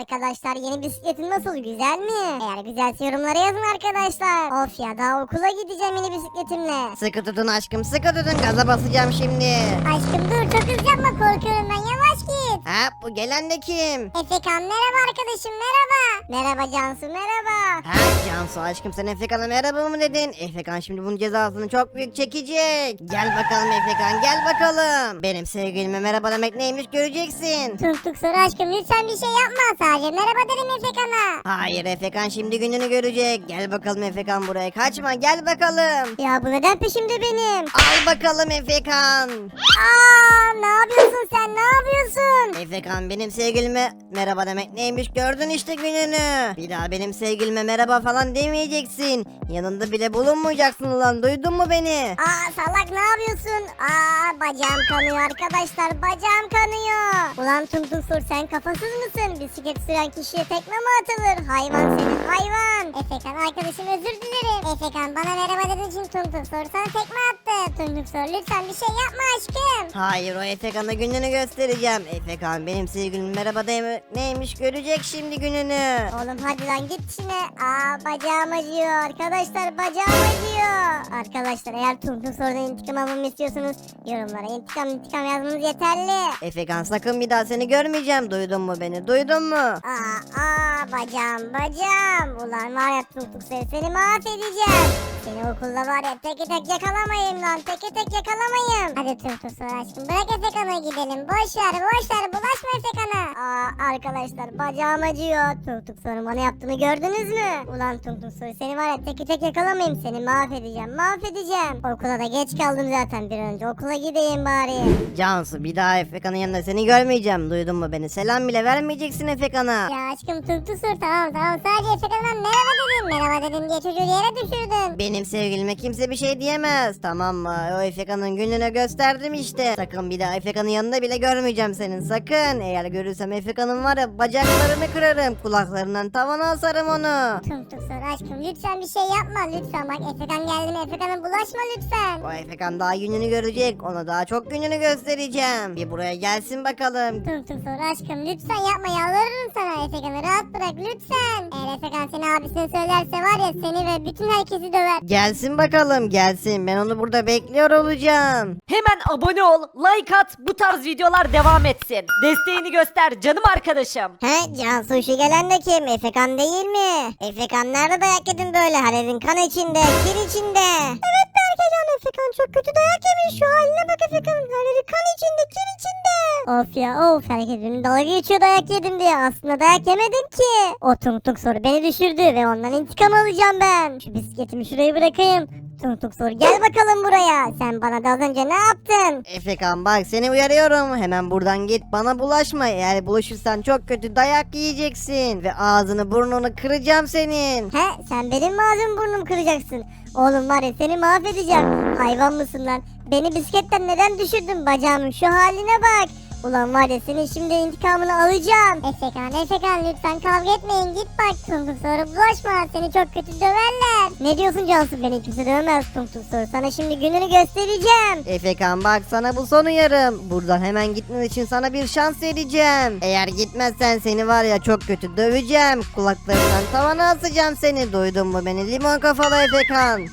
arkadaşlar yeni bisikletin nasıl güzel mi? Eğer güzelse yorumlara yazın arkadaşlar. Of ya daha okula gideceğim yeni bisikletimle. Sıkı tutun aşkım sıkı tutun gaza basacağım şimdi. Aşkım dur çok hızlı yapma korkuyorum ben. Ha bu gelen de kim? Efekan merhaba arkadaşım merhaba. Merhaba Cansu merhaba. Ha Cansu aşkım sen Efekan'a merhaba mı dedin? Efekan şimdi bunun cezasını çok büyük çekecek. Gel bakalım Efekan gel bakalım. Benim sevgilime merhaba demek neymiş göreceksin. Tuk tuk soru aşkım lütfen bir şey yapma sadece merhaba dedim Efekan'a. Hayır Efekan şimdi gününü görecek. Gel bakalım Efekan buraya kaçma gel bakalım. Ya bu neden peşimde benim? Al bakalım Efekan. Aa ne yapıyorsun sen ne yapıyorsun? Efekan benim sevgilime merhaba demek neymiş gördün işte gününü. Bir daha benim sevgilime merhaba falan demeyeceksin. Yanında bile bulunmayacaksın ulan duydun mu beni? Aa salak ne yapıyorsun? Aa bacağım kanıyor arkadaşlar bacağım kanıyor. Ulan tum tum sor sen kafasız mısın? Bisiklet süren kişiye tekme mi atılır? Hayvan senin hayvan. Efekan arkadaşım özür dilerim. Efekan bana merhaba dediğin için tum tum sor sana tekme attı. Tum tum sor lütfen bir şey yapma aşkım. Hayır o Efekan'a gününü göstereceğim. Efekan benim sevgilim merhaba deme neymiş görecek şimdi gününü. Oğlum hadi lan git işine. Aa bacağım acıyor arkadaşlar bacağım acıyor. Arkadaşlar eğer tum tum sorudan intikam almamı istiyorsanız yorumlara intikam intikam yazmanız yeterli. Efekan sakın bir daha seni görmeyeceğim duydun mu beni duydun mu? Aa, aa bacağım bacağım. Ulan var ya tuk seni, seni mahvedeceğim. Seni okulda var ya teke tek yakalamayayım lan teke tek yakalamayayım. Hadi tuk tuk sor aşkım bırak Efekan'a gidelim. Boş ver boş ver bulaşma Efekan'a. Aa arkadaşlar bacağım acıyor. Tuk sorun bana yaptığını gördünüz mü? Ulan tuk tuk sor seni var ya teke tek yakalamayayım seni mahvedeceğim mahvedeceğim. Okula da geç kaldım zaten bir an önce okula gideyim bari. Cansu bir daha Efekan'ın yanında seni görmeyeceğim duydun mu beni? Selam bile vermeyeceksin Efekan'a. Ya aşkım tuk sor tamam tamam sadece Efekan'a merhaba dedim. Merhaba dedim diye çocuğu yere düşürdün. Benim sevgilime kimse bir şey diyemez tamam mı? O Efekan'ın gününü gösterdim işte. Sakın bir daha Efekan'ın yanında bile görmeyeceğim senin sakın. Eğer görürsem Efekan'ın var ya bacaklarını kırarım. Kulaklarından tavana asarım onu. Tuk sor aşkım lütfen bir şey yapma lütfen bak Efekan geldi mi Efekan'a bulaşma lütfen. O Efekan daha gününü görecek. Ona daha çok gününü göstereceğim. Bir buraya gelsin bakalım. Tuk tuk sor aşkım lütfen yapma yalvarırım sana Efekan'ı rahat bırak lütfen. Eğer Efekan seni abisine söylerse var ya seni ve bütün herkesi döver. Gelsin bakalım gelsin. Ben onu burada bekliyor olacağım. Hemen abone ol, like at, bu tarz videolar devam etsin. Desteğini göster canım arkadaşım. He Cansu şu gelen de kim? Efekan değil mi? Efekan nerede dayak yedin böyle? Halil'in kan içinde, kir içinde. Evet Berkecan Efekan çok kötü dayak Of ya of herkes benimle dalga geçiyor dayak yedim diye. Aslında dayak yemedim ki. O tung tung soru beni düşürdü ve ondan intikam alacağım ben. Şu bisikletimi şuraya bırakayım. Tung tung soru gel bakalım buraya. Sen bana da az önce ne yaptın? Efekan bak seni uyarıyorum. Hemen buradan git bana bulaşma. Eğer bulaşırsan çok kötü dayak yiyeceksin. Ve ağzını burnunu kıracağım senin. He sen benim mi ağzımı burnumu kıracaksın? Oğlum var ya seni mahvedeceğim. Hayvan mısın lan? Beni bisikletten neden düşürdün bacağımın şu haline bak. Ulan var ya senin şimdi intikamını alacağım. Efekan Efekan lütfen kavga etmeyin git bak. Tung sonra bulaşma seni çok kötü döverler. Ne diyorsun Cansu beni kimse dövmez tung soru sana şimdi gününü göstereceğim. Efekan bak sana bu son uyarım. Buradan hemen gitmen için sana bir şans vereceğim. Eğer gitmezsen seni var ya çok kötü döveceğim. Kulaklarından tavana asacağım seni. Duydun mu beni limon kafalı Efekan?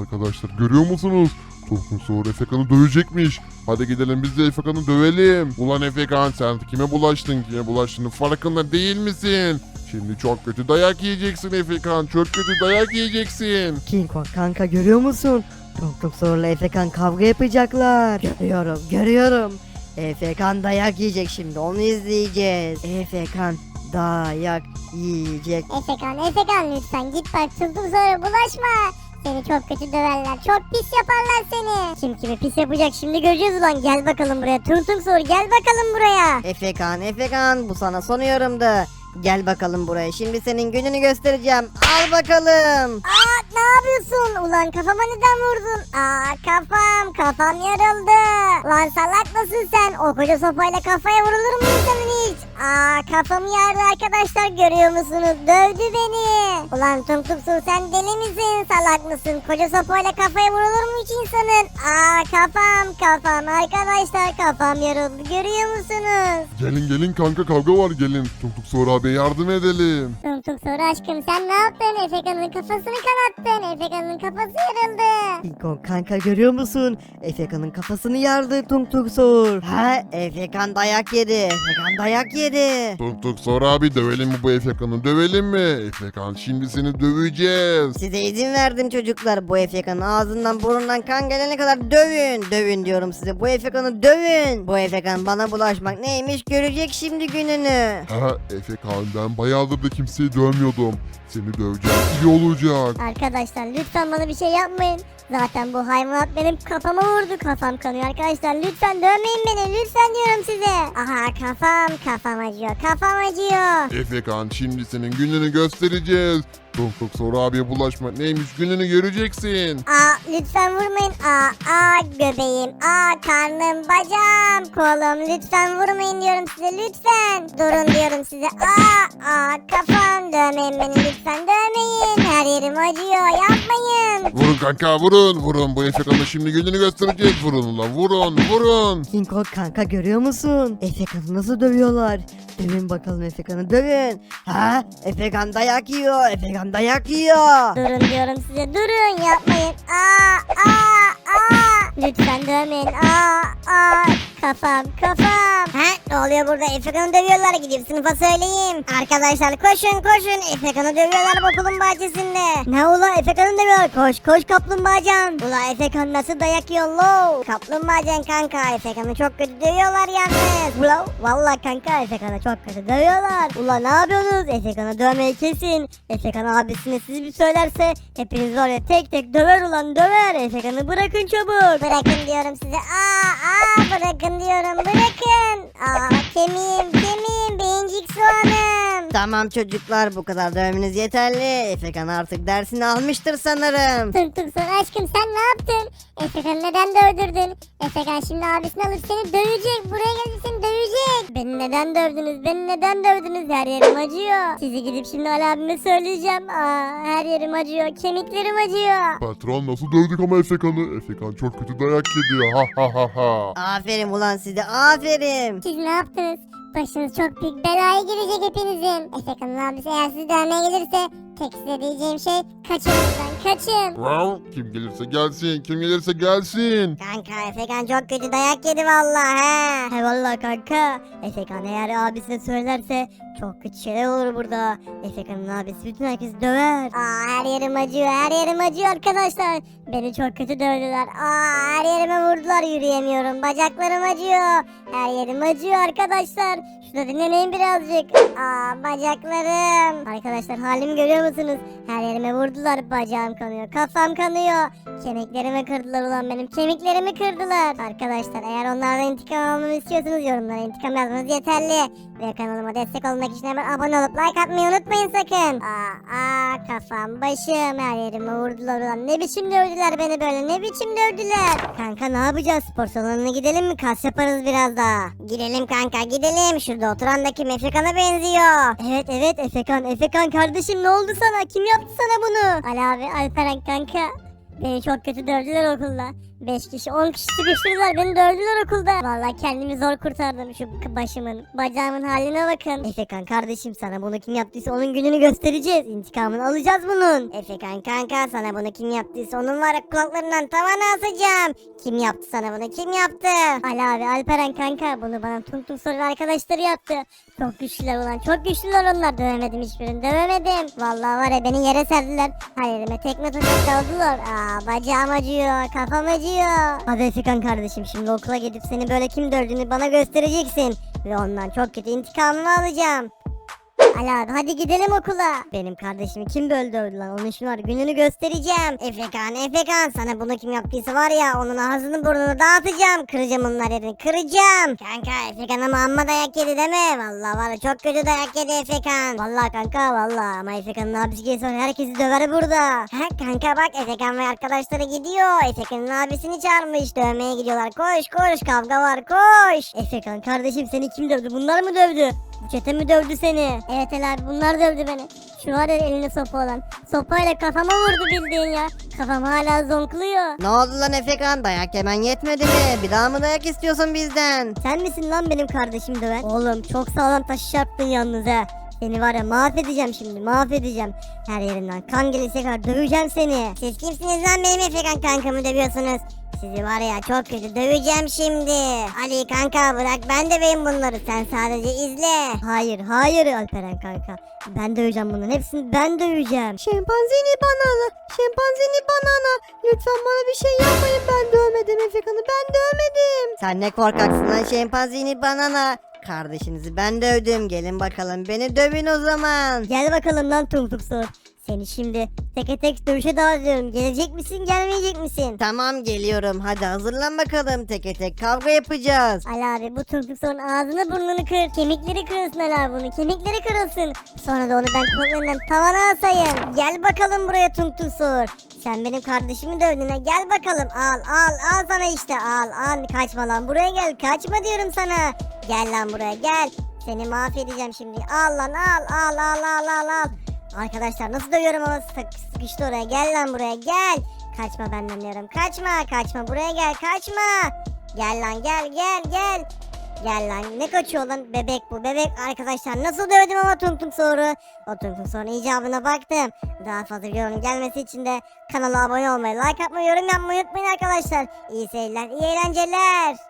Arkadaşlar görüyor musunuz? Tosun sonra Efekan'ı dövecekmiş. Hadi gidelim biz de Efekan'ı dövelim. Ulan Efekan sen kime bulaştın kime bulaştığını farkında değil misin? Şimdi çok kötü dayak yiyeceksin Efekan. Çok kötü dayak yiyeceksin. King Kong kanka görüyor musun? Tok tok zorla Efekan kavga yapacaklar. Görüyorum görüyorum. Efekan dayak yiyecek şimdi onu izleyeceğiz. Efekan dayak yiyecek. Efekan Efekan lütfen git bak Tung tung sonra bulaşma. Seni çok kötü döverler. Çok pis yaparlar seni. Kim kimi pis yapacak şimdi göreceğiz ulan. Gel bakalım buraya. Tung tung sor gel bakalım buraya. Efekan Efekan bu sana son uyarımdı. Gel bakalım buraya şimdi senin gününü göstereceğim. Al bakalım. Aa ne yapıyorsun? Ulan kafama neden vurdun? Aa kafam kafam yarıldı. Lan salak mısın sen? O koca sopayla kafaya vurulur mu insanın hiç? Aa kafam yardı arkadaşlar görüyor musunuz? Dövdü beni. Ulan tum tum su sen deli misin? Salak mısın? Koca sopayla kafaya vurulur mu hiç insanın? Aa kafam kafam arkadaşlar kafam yarıldı görüyor musunuz? Gelin gelin kanka kavga var gelin. Tuk tuk Sor abi yardım edelim. Tum tum soru aşkım sen ne yaptın? Efekan'ın kafasını kanattın. Efekan'ın kafası yarıldı. Kong kanka görüyor musun? Efekan'ın kafasını yardı Tung Tung Sor. Ha Efekan dayak yedi. Efekan dayak yedi. Tuk tuk Sor abi dövelim mi bu Efekan'ı dövelim mi? Efekan şimdi seni döveceğiz. Size izin verdim çocuklar. Bu Efekan'ın ağzından burnundan kan gelene kadar dövün. Dövün diyorum size. Bu Efekan'ı dövün. Bu Efekan bana bulaşmak neymiş görecek şimdi gününü. Ha Efekan ben bayağıdır da kimseyi dövmüyordum. Seni döveceğim iyi olacak. Arkadaşlar lütfen bana bir şey yapmayın. Zaten bu hayvanat benim kafama vurdu. Kafam kanıyor arkadaşlar. Lütfen dövmeyin beni. Lütfen diyorum size. Aha kafam kafam acıyor. Kafam acıyor. Efekan şimdi senin gününü göstereceğiz. Tuk tuk Sor abiye bulaşmak neymiş gününü göreceksin. Aa lütfen vurmayın. Aa aa göbeğim. Aa karnım bacağım. Kolum lütfen vurmayın diyorum size. Lütfen. Durun diyorum size. Aa aa kafam. Dövmeyin beni lütfen. Dövmeyin. Her yerim acıyor. Yapmayın. Vurun kanka vurun vurun bu Efekan'ın şimdi gününü göstereceğiz. Vurun ulan vurun vurun. King Kong kanka görüyor musun? Efekan'ı nasıl dövüyorlar? Dövün bakalım Efekan'ı dövün. Ha Efekan dayak yiyor. Efekan dayak yiyor. Durun diyorum size durun yapmayın. Aa aa aa. Lütfen dövmeyin. Aa aa. Kafam kafam. He ne oluyor burada? Efekan'ı dövüyorlar. Gidip sınıfa söyleyeyim. Arkadaşlar koşun koşun. Efekan'ı dövüyorlar bu okulun bahçesinde. Ne ula Efekan'ı dövüyor. Koş koş kaplumbağacan. Ula Efekan nasıl dayak yiyor lo? Kaplumbağacan kanka. Efekan'ı çok kötü dövüyorlar yalnız. Ula valla kanka Efekan'ı çok kötü dövüyorlar. Ula ne yapıyorsunuz? Efekan'ı dövmeyi kesin. Efekan abisine sizi bir söylerse hepiniz oraya tek tek döver ulan döver. Efekan'ı bırakın çabuk. Bırakın diyorum size. Aa aa bırakın diyorum bırakın. Aa kemiğim kemiğim beyincik soğanım. Tamam çocuklar bu kadar dövmeniz yeterli. Efekan artık dersini almıştır sanırım. Tık tık sonra aşkım sen ne yaptın? Efekan'ı neden dövdürdün? Efekan şimdi abisini alıp seni dövecek. Buraya. Beni neden dövdünüz? Beni neden dövdünüz? Her yerim acıyor. Sizi gidip şimdi Ali abime söyleyeceğim. Aa, her yerim acıyor. Kemiklerim acıyor. Patron nasıl dövdük ama Efekan'ı? Efekan çok kötü dayak yedi ha ha ha ha. Aferin ulan size aferin. Siz ne yaptınız? Başınız çok büyük belaya girecek hepinizin. Efekan'ın abisi eğer sizi dövmeye gelirse tek size diyeceğim şey kaçın buradan kaçın. Wow, kim gelirse gelsin kim gelirse gelsin. Kanka Efekan çok kötü dayak yedi vallahi he. He vallahi kanka. Efekan eğer abisine söylerse çok kötü şeyler olur burada. Efekan'ın abisi bütün herkesi döver. Aa her yerim acıyor her yerim acıyor arkadaşlar. Beni çok kötü dövdüler. Aa her yerime vurdular yürüyemiyorum. Bacaklarım acıyor. Her yerim acıyor arkadaşlar. Şurada dinleneyin birazcık. Aa bacaklarım. Arkadaşlar halimi görüyor musunuz? Her yerime vurdular. Bacağım kanıyor. Kafam kanıyor. Kemiklerimi kırdılar ulan benim. Kemiklerimi kırdılar. Arkadaşlar eğer onlardan intikam almamı istiyorsanız yorumlara intikam yazmanız yeterli. Ve kanalıma destek olmak için hemen abone olup like atmayı unutmayın sakın. Aa, aa kafam başım her yerime vurdular ulan. Ne biçim dövdüler beni böyle ne biçim dövdüler. Kanka ne yapacağız spor salonuna gidelim mi kas yaparız biraz daha. Gidelim kanka gidelim. Şurada oturan da kim Efekan'a benziyor. Evet evet Efekan Efekan kardeşim ne oldu sana kim yaptı sana bunu? Ali abi Alperen kanka. Beni çok kötü dövdüler okulda. 5 kişi 10 kişi sıkıştırdılar beni dövdüler okulda. Vallahi kendimi zor kurtardım şu başımın bacağımın haline bakın. Efekan kardeşim sana bunu kim yaptıysa onun gününü göstereceğiz. İntikamını alacağız bunun. Efekan kanka sana bunu kim yaptıysa onun var ya kulaklarından tavana asacağım. Kim yaptı sana bunu kim yaptı? Ali abi Alperen kanka bunu bana tung tung soru arkadaşları yaptı. Çok güçlüler ulan çok güçlüler onlar dövemedim hiçbirini dövemedim. Vallahi var ya beni yere serdiler. Her tekme tokat daldılar. Aa bacağım acıyor kafam acıyor. Hadi Efekan kardeşim şimdi okula gidip seni böyle kim dövdüğünü bana göstereceksin. Ve ondan çok kötü intikamını alacağım. Ali abi hadi gidelim okula. Benim kardeşimi kim böyle dövdü lan? Onun şimdi var gününü göstereceğim. Efekan Efekan sana bunu kim yaptıysa var ya onun ağzını burnunu dağıtacağım. Kıracağım onlar yerini kıracağım. Kanka Efekan ama amma dayak yedi deme. Vallahi var çok kötü dayak yedi Efekan. Vallahi kanka vallahi ama Efekan'ın abisi gelirse herkesi döver burada. Ha kanka bak Efekan ve arkadaşları gidiyor. Efekan'ın abisini çağırmış. Dövmeye gidiyorlar. Koş koş kavga var koş. Efekan kardeşim seni kim dövdü? Bunlar mı dövdü? Çete mi dövdü seni? Evet El abi bunlar dövdü beni. Şu var ya elinde sopa olan. Sopayla kafama vurdu bildiğin ya. Kafam hala zonkluyor. Ne oldu lan Efekan? Dayak yemen yetmedi mi? Bir daha mı dayak istiyorsun bizden? Sen misin lan benim kardeşim döven? Oğlum çok sağlam taşı çarptın yalnız ha. Seni var ya mahvedeceğim şimdi mahvedeceğim. Her yerinden kan gelirse kadar döveceğim seni. Siz kimsiniz lan benim Efekan kankamı dövüyorsunuz? Sizi var ya çok kötü döveceğim şimdi. Ali kanka bırak ben döveyim bunları sen sadece izle. Hayır hayır Alperen kanka. Ben döveceğim bunların hepsini ben döveceğim. Şempanzini banana, şempanzini banana. Lütfen bana bir şey yapmayın. Ben dövmedim Efekan'ı, ben dövmedim. Sen ne korkaksın lan şempanzini banana. Kardeşinizi ben dövdüm. Gelin bakalım beni dövün o zaman. Gel bakalım lan tung sor. Seni şimdi teke tek dövüşe davet Gelecek misin gelmeyecek misin? Tamam geliyorum. Hadi hazırlan bakalım. Teke tek kavga yapacağız. Ali abi bu sorun ağzını burnunu kır. Kemikleri kırılsın Ali abi bunu. Kemikleri kırılsın. Sonra da onu ben kollarından tavana asayım. Gel bakalım buraya sor. Sen benim kardeşimi dövdün ha. Gel bakalım al al al sana işte al al. Kaçma lan buraya gel. Kaçma diyorum sana. Gel lan buraya gel. Seni mahvedeceğim şimdi. Al lan al al al al al al. Arkadaşlar nasıl dövüyorum ama sık, sıkıştı oraya. Gel lan buraya gel. Kaçma benden diyorum. Kaçma kaçma buraya gel kaçma. Gel lan gel gel gel. Gel lan ne kaçıyor lan bebek bu bebek arkadaşlar nasıl dövdüm ama tung tung soru. O tung tung sorunun icabına baktım. Daha fazla videonun gelmesi için de kanala abone olmayı like atmayı yorum yapmayı unutmayın arkadaşlar. İyi seyirler iyi eğlenceler.